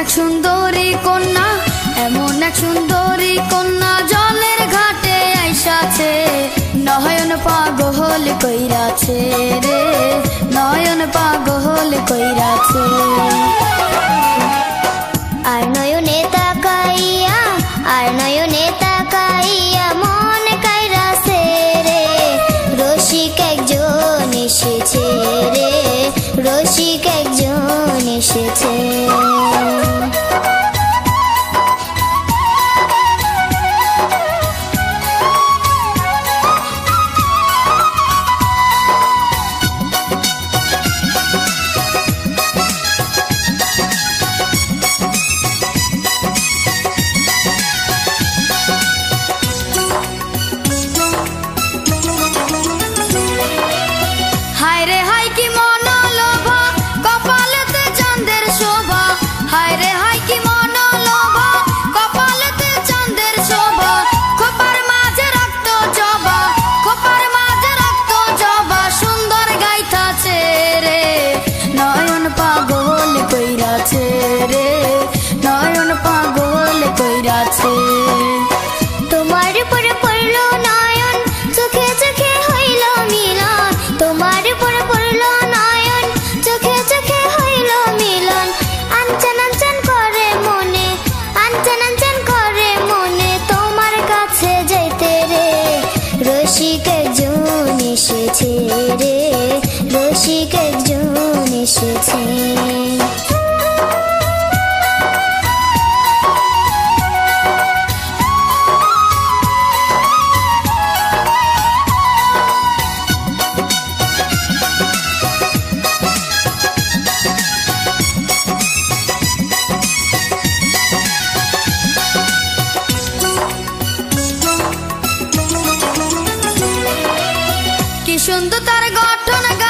এক সুন্দরী কন্যা, এমন এক সুন্দরী কন্যা জলের ঘাটে আইসাছে। নয়ন পাগল কইরাছে রে, নয়ন পাগল কইরাছে। রসিক একজন এসেছে। সুন্দর তার গঠন খান্দার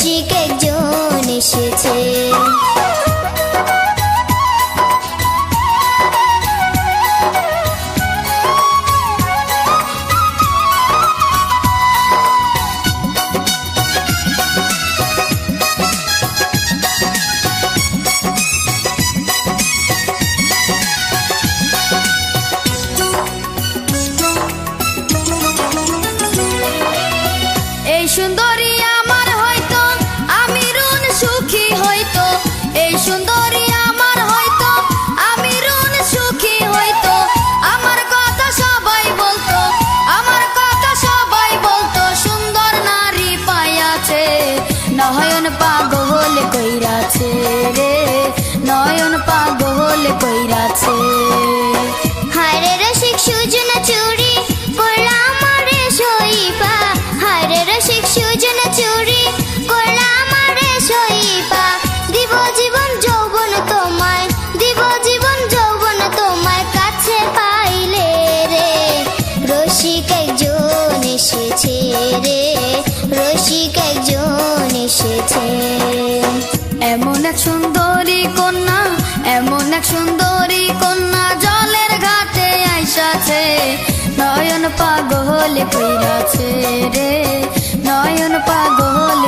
রসিক একজন কইরাছে হায়রে রসিক সুজন চুরি করলাম আমারে সইপা হায়রে রসিক সুজন চুরি করলাম আমারে সইপা দিব জীবন, যৌবন তোমায়, দিব জীবন, যৌবন তোমায় কাছে পাইলে রে। রসিক একজন এসেছে রে, রসিক একজন এসেছে। এমন এক সুন্দরী কন্যা, এমন এক সুন্দরী নয়ন পাগল কইরাছে রে নয়ন পাগল